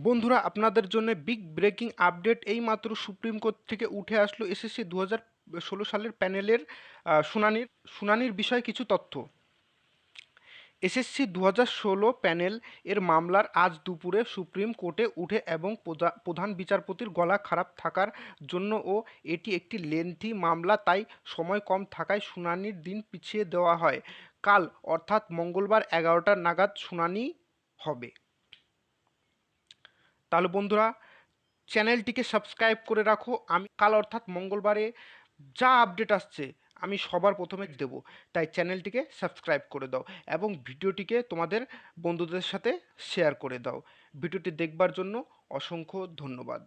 বন্ধুরা, আপনাদের জন্য বিগ ব্রেকিং আপডেট এইমাত্র সুপ্রিম কোর্ট থেকে উঠে আসলো এসএসসি দু হাজার ষোলো সালের প্যানেলের শুনানির শুনানির বিষয়ে কিছু তথ্য। এসএসসি দু ষোলো প্যানেল এর মামলার আজ দুপুরে সুপ্রিম কোর্টে উঠে এবং প্রধা- প্রধান বিচারপতির গলা খারাপ থাকার জন্য ও এটি একটি লেন্থি মামলা, তাই সময় কম থাকায় শুনানির দিন পিছিয়ে দেওয়া হয়। কাল, অর্থাৎ মঙ্গলবার এগারোটা নাগাদ শুনানি হবে। তাহলে বন্ধুরা, চ্যানেলটিকে সাবস্ক্রাইব করে রাখো। আমি কাল অর্থাৎ মঙ্গলবারে যা আপডেট আসছে, আমি সবার প্রথমে দেব। তাই চ্যানেলটিকে সাবস্ক্রাইব করে দাও এবং ভিডিওটিকে তোমাদের বন্ধুদের সাথে শেয়ার করে দাও। ভিডিওটি দেখবার জন্য অসংখ্য ধন্যবাদ।